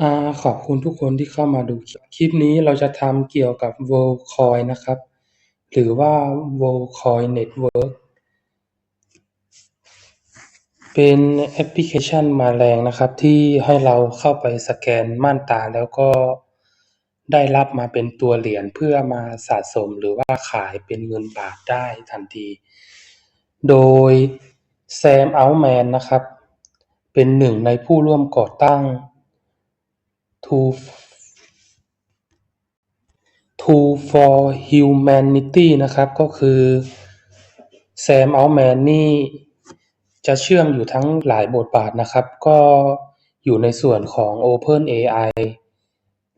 อ่า ขอบคุณทุกคนที่เข้ามาดูคลิปนี้เราจะทำเกี่ยวกับ Worldcoin นะครับ หรือว่า Worldcoin Network เป็นแอปพลิเคชันมาแรงนะครับ ที่ให้เราเข้าไปสแกนม่านตาแล้วก็ได้รับมาเป็นตัวเหรียญเพื่อมาสะสมหรือว่าขายเป็นเงินบาทได้ทันที โดยแซมอัลแมนนะครับ เป็นหนึ่งในผู้ร่วมก่อตั้ง Two Two for Humanity นะครับ ก็คือแซมอัลแมนนี่จะเชื่อมอยู่ทั้งหลายบทบาทนะครับ ก็อยู่ในส่วนของ OpenAI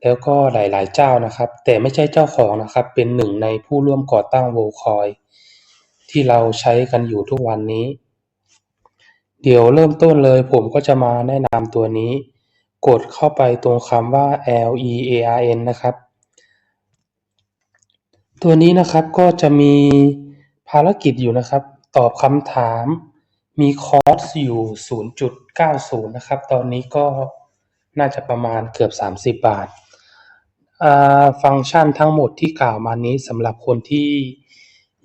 แล้วก็หลายๆ เจ้านะครับ แต่ไม่ใช่เจ้าของนะครับ เป็นหนึ่งในผู้ร่วมก่อตั้ง w o r l d c o i ที่เราใช้กันอยู่ทุกวันนี้ เดี๋ยวเริ่มต้นเลยผมก็จะมาแนะนำตัวนี้ กดเข้าไปตรงคำว่า LEARN นะครับ ตัวนี้นะครับก็จะมีภารกิจอยู่นะครับ ตอบคำถามมีคอร์สอยู่ 0.90 นะครับ ตอนนี้ก็น่าจะประมาณเกือบ 30 บาท ฟังก์ชันทั้งหมดที่กล่าวมานี้สำหรับคนที่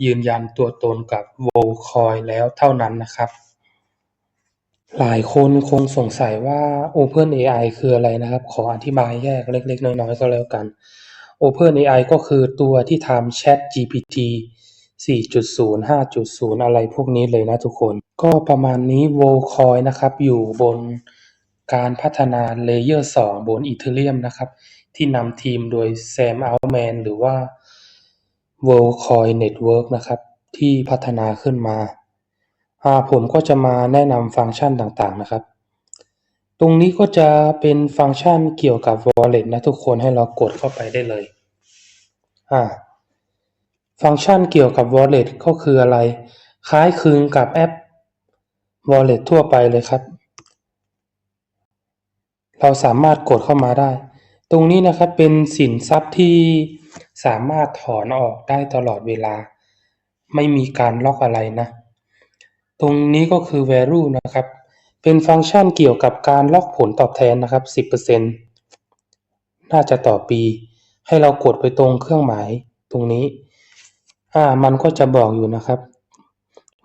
ยืนยันตัวตนกับ Worldcoin แล้วเท่านั้นนะครับ หลายคนคงสงสัยว่า OpenAI คืออะไรนะครับ ขออธิบายแยกเล็ก ๆ น้อย ๆ ก็แล้วกัน OpenAI ก็คือตัวที่ทำ ChatGPT 4.0 5.0 อะไรพวกนี้เลยนะทุกคน ก็ประมาณนี้ Worldcoin นะครับ อยู่บนการพัฒนา Layer 2บน Ethereum นะครับ ที่นำทีมโดย Sam Altman หรือว่า Worldcoin Network นะครับ ที่พัฒนาขึ้นมา ผมก็จะมาแนะนำฟังก์ชันต่าง ๆ นะครับ ตรงนี้ก็จะเป็นฟังก์ชันเกี่ยวกับ Wallet นะทุกคนให้เรากดเข้าไปได้เลยฟังก์ชันเกี่ยวกับ Wallet ก็คืออะไร คล้ายคลึงกับแอป Wallet ทั่วไปเลยครับ เราสามารถกดเข้ามาได้ ตรงนี้นะครับเป็นสินทรัพย์ที่สามารถถอนออกได้ตลอดเวลา ไม่มีการล็อกอะไรนะ ตรงนี้ก็คือ value นะครับ เป็นฟังก์ชันเกี่ยวกับการล็อกผลตอบแทนนะครับ 10%น่าจะต่อปี ให้เรากดไปตรงเครื่องหมายตรงนี้ อ่า มันก็จะบอกอยู่นะครับ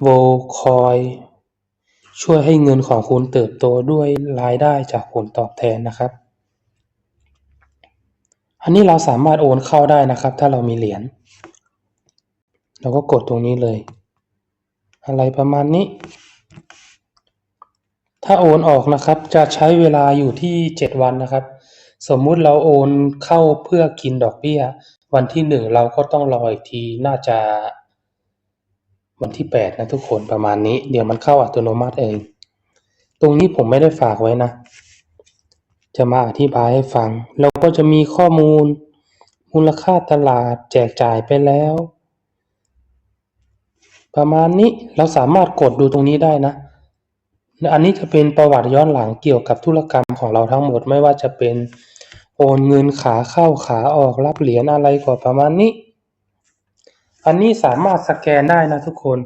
v o c o i ช่วยให้เงินของคุณเติบโตด้วยรายได้จากผลตอบแทนนะครับ อันนี้เราสามารถโอนเข้าได้นะครับ ถ้าเรามีเหรียญ เราก็กดตรงนี้เลย อะไรประมาณนี้ ถ้าโอนออกนะครับจะใช้เวลาอยู่ที่ 7 วันนะครับ สมมุติเราโอนเข้าเพื่อกินดอกเบี้ย วันที่ 1 เราก็ต้องรออีกทีน่าจะ วันที่ 8 นะทุกคนประมาณนี้ เดี๋ยวมันเข้าอัตโนมัติเอง ตรงนี้ผมไม่ได้ฝากไว้นะ จะมาอธิบายให้ฟัง เราก็จะมีข้อมูลมูลค่าตลาดแจกจ่ายไปแล้ว ประมาณนี้เราสามารถกดดูตรงนี้ได้นะ อันนี้จะเป็นประวัติย้อนหลังเกี่ยวกับธุรกรรมของเราทั้งหมดไม่ว่าจะเป็นโอนเงินขาเข้าขาออกรับเหรียญอะไรก็ประมาณนี้ อันนี้สามารถสแกนได้นะทุกคน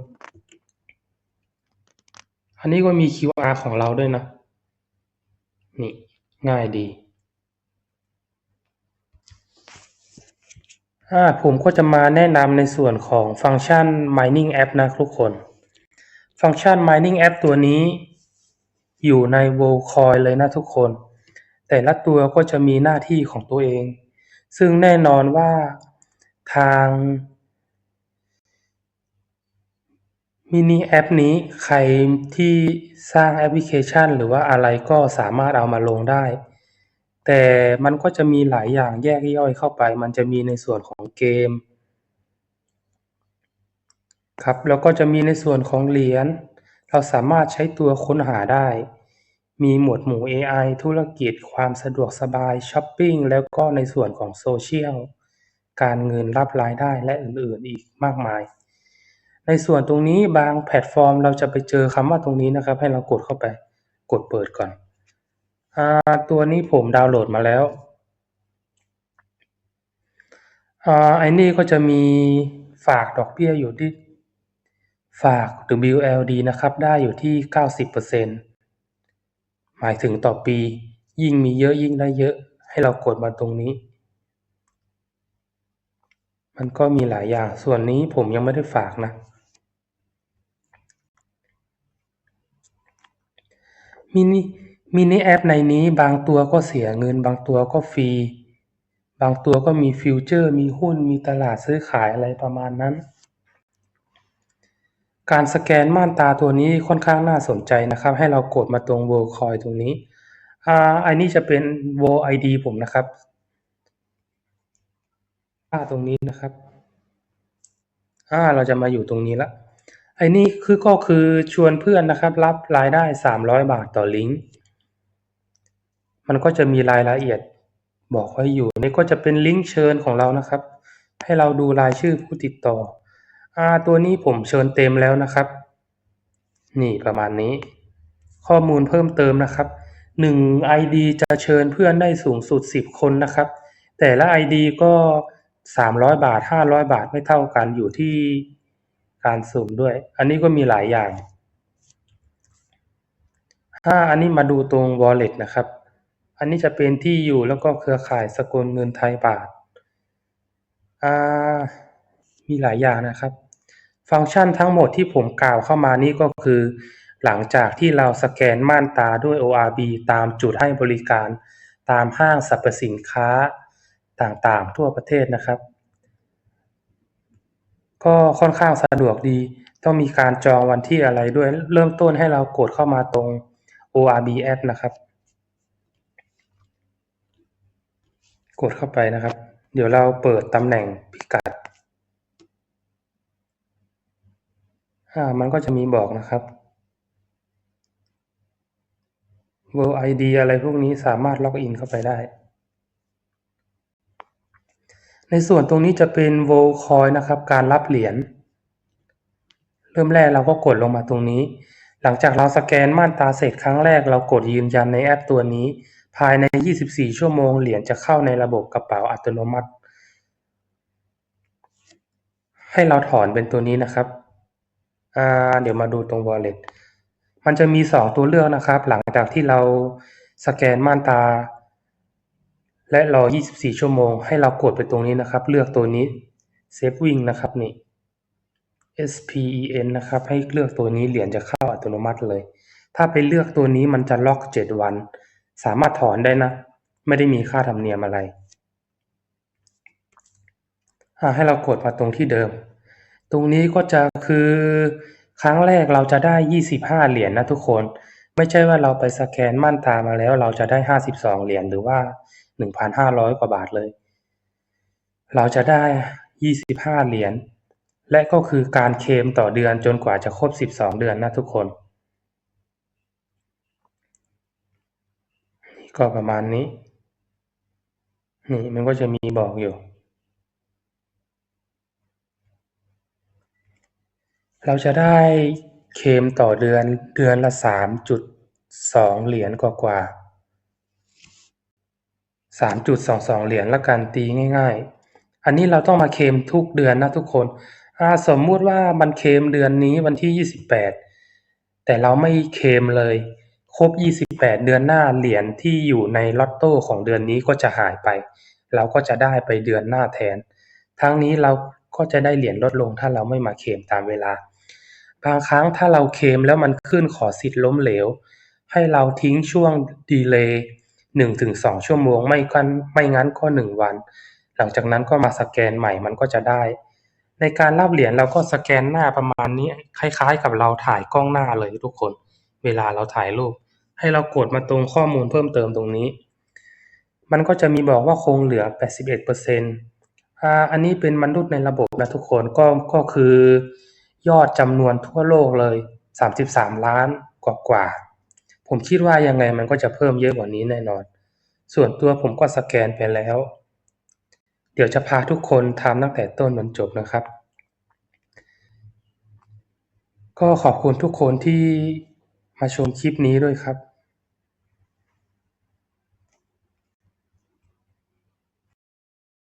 อันนี้ก็มี QR ของเราด้วยนะ นี่ง่ายดี อ่าผมก็จะมาแนะนำในส่วนของฟังก์ชัน mining app นะทุกคน ฟังก์ชัน mining app ตัวนี้ อยู่ใน Worldcoin เลยนะทุกคน แต่ละตัวก็จะมีหน้าที่ของตัวเอง ซึ่งแน่นอนว่าทางมินิแอปนี้ใครที่สร้างแอปพลิเคชัน หรือว่าอะไรก็สามารถเอามาลงได้ แต่มันก็จะมีหลายอย่างแยกย่อยเข้าไป มันจะมีในส่วนของเกม ครับ แล้วก็จะมีในส่วนของเหรียญ เราสามารถใช้ตัวค้นหาได้ มีหมวดหมู่ AI ธุรกิจ ความสะดวกสบายช้อปปิ้ง แล้วก็ในส่วนของโซเชียล การเงินรับรายได้และอื่นๆอีกมากมาย ในส่วนตรงนี้บางแพลตฟอร์มเราจะไปเจอคำว่าตรงนี้นะครับ ให้เรากดเข้าไป กดเปิดก่อน อ่าตัวนี้ผมดาวน์โหลดมาแล้วอ่าไอ้นี่ก็จะมีฝากดอกเบี้ยอยู่ที่ฝาก WLD นะครับ ได้อยู่ที่ 90%หมายถึงต่อปี ยิ่งมีเยอะยิ่งได้เยอะ ให้เรากดมาตรงนี้ มันก็มีหลายอย่าง ส่วนนี้ผมยังไม่ได้ฝากนะ มินิ มินิแอปในนี้บางตัวก็เสียเงิน บางตัวก็ฟรี บางตัวก็มีฟิวเจอร์ มีหุ้น มีตลาดซื้อขายอะไรประมาณนั้น การสแกนม่านตาตัวนี้ค่อนข้างน่าสนใจนะครับ ให้เรากดมาตรง Worldcoin ตรงนี้ อ่า อันนี้จะเป็น World ID ผมนะครับค่าตรงนี้นะครับ อ่า เราจะมาอยู่ตรงนี้ล้วไอ้นี่คือก็คือชวนเพื่อนนะครับ รับรายได้ 300 บาทต่อลิงก์ มันก็จะมีรายละเอียดบอกไว้อยู่ นี่ก็จะเป็นลิงก์เชิญของเรานะครับ ให้เราดูรายชื่อผู้ติดต่ออ่าตัวนี้ผมเชิญเต็มแล้วนะครับ นี่ประมาณนี้ ข้อมูลเพิ่มเติมนะครับ 1 ID จะเชิญเพื่อนได้สูงสุด 10 คนนะครับ แต่ละ ID ก็ 300 บาท 500 บาทไม่เท่ากันอยู่ที่การสุ่มด้วย อันนี้ก็มีหลายอย่างถ้าอันนี้มาดูตรง Wallet นะครับ อันนี้จะเป็นที่อยู่แล้วก็เครือข่ายสกุลเงินไทยบาทอ่ามีหลายอย่างนะครับ ฟังก์ชันทั้งหมดที่ผมกล่าวเข้ามานี่ก็คือ หลังจากที่เราสแกนม่านตาด้วย ORB ตามจุดให้บริการ ตามห้างสรรพสินค้าต่างๆ ทั่วประเทศนะครับ ก็ค่อนข้างสะดวกดี ต้องมีการจองวันที่อะไรด้วย เริ่มต้นให้เรากดเข้ามาตรง ORB App นะครับ กดเข้าไปนะครับ เดี๋ยวเราเปิดตำแหน่งพิกัดอ่ามันก็จะมีบอกนะครับ World ID อะไรพวกนี้สามารถล็อกอินเข้าไปได้ ในส่วนตรงนี้จะเป็น Worldcoin นะครับ การรับเหรียญ เริ่มแรกเราก็กดลงมาตรงนี้ หลังจากเราสแกนม่านตาเสร็จครั้งแรกเรากดยืนยันในแอปตัวนี้ ภายใน 24 ชั่วโมง เหรียญจะเข้าในระบบกระเป๋าอัตโนมัติ ให้เราถอนเป็นตัวนี้นะครับ เดี๋ยวมาดูตรง wallet มันจะมี 2 ตัวเลือกนะครับ หลังจากที่เราสแกนม่านตา และรอ 24 ชั่วโมง ให้เรากดไปตรงนี้นะครับ เลือกตัวนี้ saving นะครับนี่ SPEN นะครับ ให้เลือกตัวนี้เหรียญจะเข้าอัตโนมัติเลย ถ้าไปเลือกตัวนี้มันจะล็อก 7 วัน สามารถถอนได้นะ ไม่ได้มีค่าธรรมเนียมอะไร ให้เรากดมาตรงที่เดิม ตรงนี้ก็จะคือครั้งแรกเราจะได้ 25 เหรียญนนะทุกคน ไม่ใช่ว่าเราไปสแกนม่านตามาแล้ว เราจะได้ 52 เหรียญหรือว่า 1,500 กว่าบาทเลย เราจะได้ 25 เหรียญ และก็คือการเคมต่อเดือนจนกว่าจะครบ 12 เดือนนะทุกคน ก็ประมาณนี้ นี่มันก็จะมีบอกอยู่ เราจะได้เคมต่อเดือนเดือนละ 3.2 เหรียญกว่าๆ3.22 เหรียญละกันตีง่าย ๆ อันนี้เราต้องมาเคมทุกเดือนนะทุกคนสมมุติว่ามันเคมเดือนนี้วันที่ 28 แต่เราไม่เคมเลย ครบ 28 เดือนหน้าเหรียญที่อยู่ในลอตโต้ของเดือนนี้ก็จะหายไป เราก็จะได้ไปเดือนหน้าแทน ทั้งนี้เราก็จะได้เหรียญลดลงถ้าเราไม่มาเคลมตามเวลา บางครั้งถ้าเราเคลมแล้วมันขึ้นขอสิทธิ์ล้มเหลว ให้เราทิ้งช่วงดีเลย์1-2ชั่วโมงไม่กันไม่งั้นก็1วัน หลังจากนั้นก็มาสแกนใหม่มันก็จะได้ ในการรับเหรียญเราก็สแกนหน้าประมาณนี้คล้ายๆ กับเราถ่ายกล้องหน้าเลยทุกคน เวลาเราถ่ายรูป ให้เรากดมาตรงข้อมูลเพิ่มเติมตรงนี้ มันก็จะมีบอกว่าคงเหลือ 81%อ่าอันนี้เป็นมนุษย์ในระบบนะทุกคนก็ก็คือยอดจำนวนทั่วโลกเลย 33 ล้านกว่าๆผมคิดว่ายังไงมันก็จะเพิ่มเยอะกว่านี้แน่นอน ส่วนตัวผมก็สแกนไปแล้ว เดี๋ยวจะพาทุกคนทำตั้งแต่ต้นจนจบนะครับ ก็ขอบคุณทุกคนที่ มาชมคลิปนี้ด้วยครับ